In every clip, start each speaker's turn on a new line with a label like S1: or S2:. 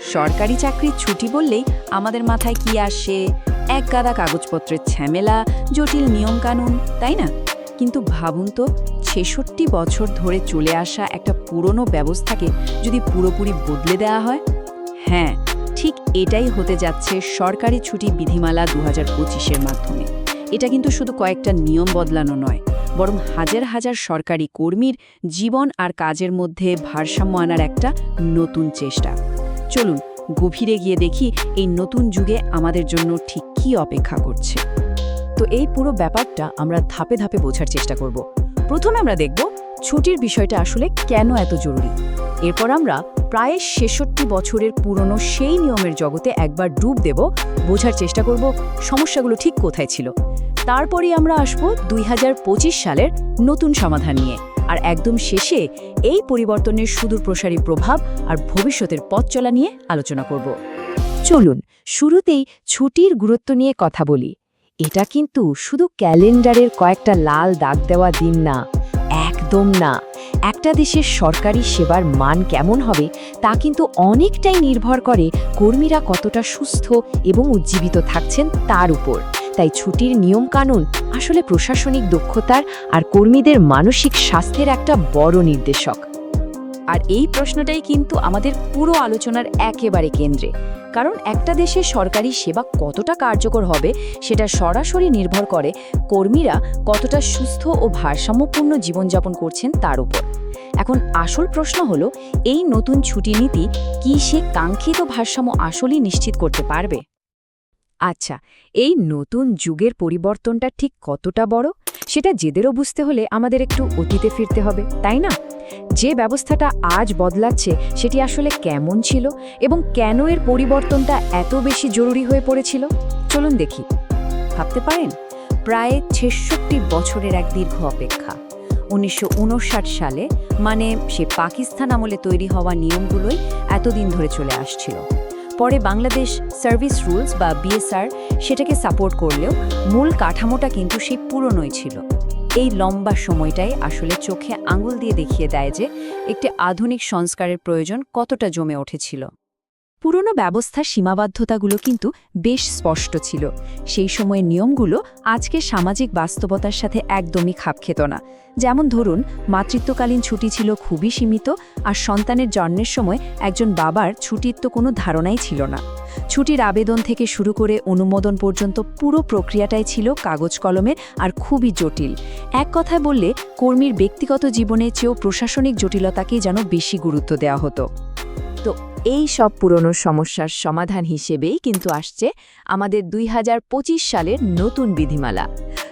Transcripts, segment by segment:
S1: সরকারি চাকরির ছুটি বললেই আমাদের মাথায় কি আসে? এক গাদা কাগজপত্রের ঝামেলা, জটিল নিয়মকানুন, তাই না? কিন্তু ভাবুন তো, ছেষট্টি বছর ধরে চলে আসা একটা পুরনো ব্যবস্থাকে যদি পুরোপুরি বদলে দেওয়া হয়? হ্যাঁ ঠিক এটাই হতে যাচ্ছে সরকারি ছুটি বিধিমালা দু হাজার পঁচিশের মাধ্যমে। এটা কিন্তু শুধু কয়েকটা নিয়ম বদলানো নয়, বরং হাজার হাজার সরকারি কর্মীর জীবন আর কাজের মধ্যে ভারসাম্য আনার একটা নতুন চেষ্টা। চলুন গভীরে গিয়ে দেখি এই নতুন যুগে আমাদের জন্য ঠিক কী অপেক্ষা করছে।
S2: তো এই পুরো ব্যাপারটা আমরা ধাপে ধাপে বোঝার চেষ্টা করব। প্রথমে আমরা দেখব ছুটির বিষয়টা আসলে কেন এত জরুরি। এরপর আমরা প্রায় ছেষট্টি বছরের পুরনো সেই নিয়মের জগতে একবার ডুব দেব, বোঝার চেষ্টা করব সমস্যাগুলো ঠিক কোথায় ছিল। তারপরেই আমরা আসব দুই হাজার পঁচিশ সালের নতুন সমাধান নিয়ে। আর একদম শেষে এই পরিবর্তনের সুদূর প্রসারী প্রভাব আর ভবিষ্যতের পথ চলা নিয়ে আলোচনা করব। চলুন, শুরুতেই ছুটির গুরুত্ব নিয়ে কথা বলি। এটা কিন্তু শুধু ক্যালেন্ডারের কয়েকটা লাল দাগ দেওয়া দিন না, একদম না। একটা দেশের সরকারি সেবার মান কেমন হবে তা কিন্তু অনেকটাই নির্ভর করে কর্মীরা কতটা সুস্থ এবং উজ্জীবিত থাকছেন তার উপর। তাই ছুটির নিয়মকানুন, আসলে প্রশাসনিক দক্ষতার আর কর্মীদের মানসিক স্বাস্থ্যের একটা বড় নির্দেশক।
S1: আর এই প্রশ্নটাই কিন্তু আমাদের পুরো আলোচনার একেবারে কেন্দ্রে। কারণ একটা দেশের সরকারি সেবা কতটা কার্যকর হবে, সেটা সরাসরি নির্ভর করে কর্মীরা কতটা সুস্থ ও ভারসাম্যপূর্ণ জীবনযাপন করছেন তার উপর। এখন আসল প্রশ্ন হলো, এই নতুন ছুটি নীতি কি সে কাঙ্ক্ষিত ভারসাম্য আসলেই নিশ্চিত করতে পারবে?
S2: আচ্ছা এই নতুন যুগের পরিবর্তনটা ঠিক কতটা বড়? সেটা জেদেরও বুঝতে হলে আমাদের একটু অতীতে ফিরতে হবে, তাই না? যে ব্যবস্থাটা আজ বদলাচ্ছে সেটি আসলে কেমন ছিল এবং কেন এর পরিবর্তনটা এত বেশি জরুরি হয়ে পড়েছিল? চলুন দেখি।
S1: ভাবতে পারেন? প্রায় ছেষট্টি বছরের এক দীর্ঘ অপেক্ষা। উনিশশো উনষাট সালে মানে সে পাকিস্তান আমলে তৈরি হওয়া নিয়মগুলোই এতদিন ধরে চলে আসছিল। পরে বাংলাদেশ সার্ভিস রুলস বা বিএসআর সেটাকে সাপোর্ট করলেও মূল কাঠামোটা কিন্তু সেই পুরনোই ছিল। এই লম্বা সময়টাই আসলে চোখে আঙুল দিয়ে দেখিয়ে দেয় যে একটি আধুনিক সংস্কারের প্রয়োজন কতটা জমে উঠেছিল।
S2: পুরনো ব্যবস্থার সীমাবদ্ধতাগুলো কিন্তু বেশ স্পষ্ট ছিল। সেই সময়ের নিয়মগুলো আজকে সামাজিক বাস্তবতার সাথে একদমই খাপ খেত না। যেমন ধরুন, মাতৃত্বকালীন ছুটি ছিল খুবই সীমিত আর সন্তানের জন্মের সময় একজন বাবার ছুটির তো কোনো ধারণাই ছিল না। ছুটির আবেদন থেকে শুরু করে অনুমোদন পর্যন্ত পুরো প্রক্রিয়াটাই ছিল কাগজ কলমের আর খুবই জটিল। এক কথায় বললে, কর্মীর ব্যক্তিগত জীবনের চেয়েও প্রশাসনিক জটিলতাকেই যেন বেশি গুরুত্ব দেওয়া হতো। তো এই সব পুরনো সমস্যার সমাধান হিসেবেই কিন্তু আসছে আমাদের দুই হাজার পঁচিশ সালের নতুন বিধিমালা।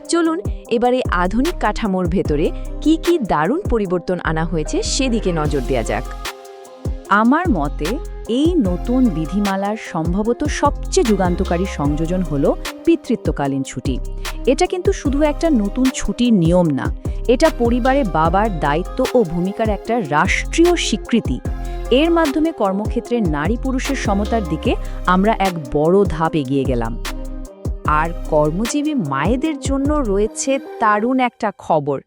S2: চলুন এবারে আধুনিক কাঠামোর ভেতরে কি কি দারুণ পরিবর্তন আনা হয়েছে সেদিকে নজর দেওয়া যাক।
S1: আমার মতে এই নতুন বিধিমালার সম্ভবত সবচেয়ে যুগান্তকারী সংযোজন হল পিতৃত্বকালীন ছুটি। এটা কিন্তু শুধু একটা নতুন ছুটির নিয়ম না, এটা পরিবারে বাবার দায়িত্ব ও ভূমিকার একটা রাষ্ট্রীয় স্বীকৃতি। এর মাধ্যমে কর্মক্ষেত্রে নারী পুরুষের সমতার দিকে আমরা এক বড় ধাপ এগিয়ে গেলাম।
S2: আর কর্মজীবী মায়েদের জন্য রয়েছে দারুণ একটা খবর।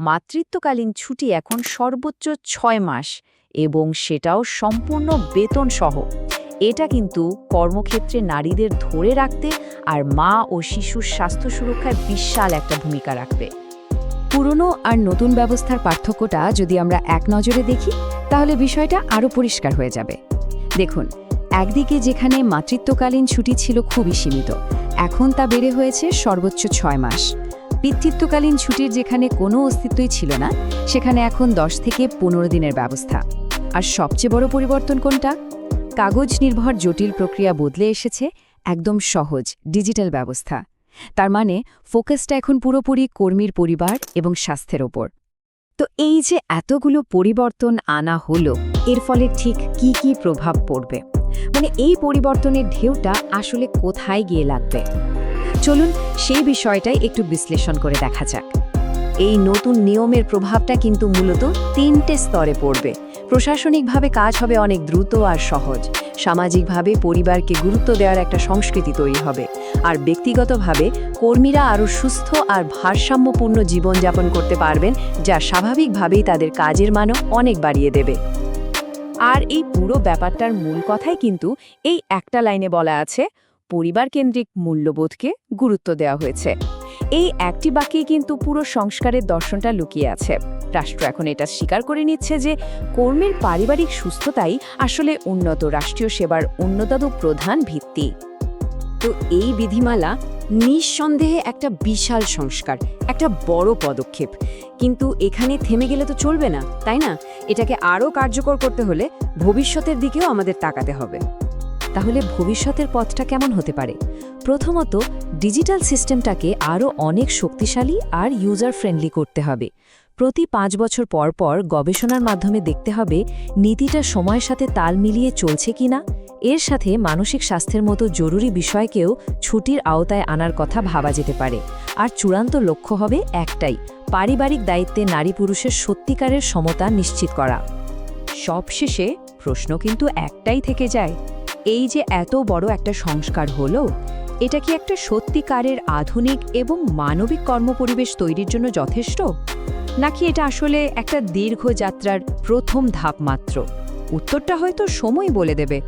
S2: মাতৃত্বকালীন ছুটি এখন সর্বোচ্চ ছয় মাস এবং সেটাও সম্পূর্ণ বেতন সহ এটা কিন্তু কর্মক্ষেত্রে নারীদের ধরে রাখতে আর মা ও শিশুর স্বাস্থ্য সুরক্ষায় বিশাল একটা ভূমিকা রাখবে। পুরনো আর নতুন ব্যবস্থার পার্থক্যটা যদি আমরা এক নজরে দেখি তাহলে বিষয়টা আরও পরিষ্কার হয়ে যাবে। দেখুন, একদিকে যেখানে মাতৃত্বকালীন ছুটি ছিল খুবই সীমিত, এখন তা বেড়ে হয়েছে সর্বোচ্চ ছয় মাস। পিতৃত্বকালীন ছুটির যেখানে কোনো অস্তিত্বই ছিল না, সেখানে এখন দশ থেকে পনেরো দিনের ব্যবস্থা। আর সবচেয়ে বড় পরিবর্তন কোনটা? কাগজ নির্ভর জটিল প্রক্রিয়া বদলে এসেছে, একদম সহজ, ডিজিটাল ব্যবস্থা। তার মানে ফোকাসটা এখন পুরোপুরি কর্মীর পরিবার এবং স্বাস্থ্যের ওপর। তো এই যে এতগুলো পরিবর্তন আনা হলো, এর ফলে ঠিক কি কি প্রভাব পড়বে? মানে এই পরিবর্তনের ঢেউটা আসলে কোথায় গিয়ে লাগবে? চলুন সেই বিষয়টাই একটু বিশ্লেষণ করে দেখা যাক। এই নতুন নিয়মের প্রভাবটা কিন্তু মূলত তিনটে স্তরে পড়বে। প্রশাসনিকভাবে কাজ হবে অনেক দ্রুত আর সহজ। সামাজিকভাবে পরিবারকে গুরুত্ব দেওয়ার একটা সংস্কৃতি তৈরি হবে। আর ব্যক্তিগতভাবে কর্মীরা আরও সুস্থ আর ভারসাম্যপূর্ণ জীবনযাপন করতে পারবেন, যা স্বাভাবিকভাবেই তাদের কাজের মানও অনেক বাড়িয়ে দেবে। আর এই পুরো ব্যাপারটার মূল কথাই কিন্তু এই একটা লাইনে বলা আছে পরিবার কেন্দ্রিক মূল্যবোধকে গুরুত্ব দেওয়া হয়েছে। এই একটি বাক্যেই কিন্তু পুরো সংস্কারের দর্শনটা লুকিয়ে আছে। রাষ্ট্র এখন এটা স্বীকার করে নিচ্ছে যে কর্মীর পারিবারিক সুস্থতাই আসলে উন্নত, রাষ্ট্রীয় সেবার অন্যতম প্রধান ভিত্তি।
S3: তো এই বিধিমালা নিঃসন্দেহে একটা বিশাল সংস্কার, একটা বড় পদক্ষেপ। কিন্তু এখানে থেমে গেলে তো চলবে না, তাই না? এটাকে আরও কার্যকর করতে হলে ভবিষ্যতের দিকেও আমাদের তাকাতে হবে।
S2: তাহলে ভবিষ্যতের পথটা কেমন হতে পারে? প্রথমত, ডিজিটাল সিস্টেমটাকে আরও অনেক শক্তিশালী আর ইউজার ফ্রেন্ডলি করতে হবে। প্রতি পাঁচ বছর পর পর গবেষণার মাধ্যমে দেখতে হবে নীতিটা সময়ের সাথে তাল মিলিয়ে চলছে কিনা। এর সাথে মানসিক স্বাস্থ্যের মতো জরুরি বিষয়কেও ছুটির আওতায় আনার কথা ভাবা যেতে পারে। আর চূড়ান্ত লক্ষ্য হবে একটাই, পারিবারিক দায়িত্বে নারী পুরুষের সত্যিকারের সমতা নিশ্চিত করা। সবশেষে প্রশ্ন কিন্তু একটাই থেকে যায়, এই যে এত বড় একটা সংস্কার হলো, এটা কি একটা সত্যিকারের আধুনিক এবং মানবিক কর্মপরিবেশ তৈরির জন্য যথেষ্ট? নাকি এটা আসলে একটা দীর্ঘ যাত্রার প্রথম ধাপ মাত্র? উত্তরটা হয়তো সময় বলে দেবে।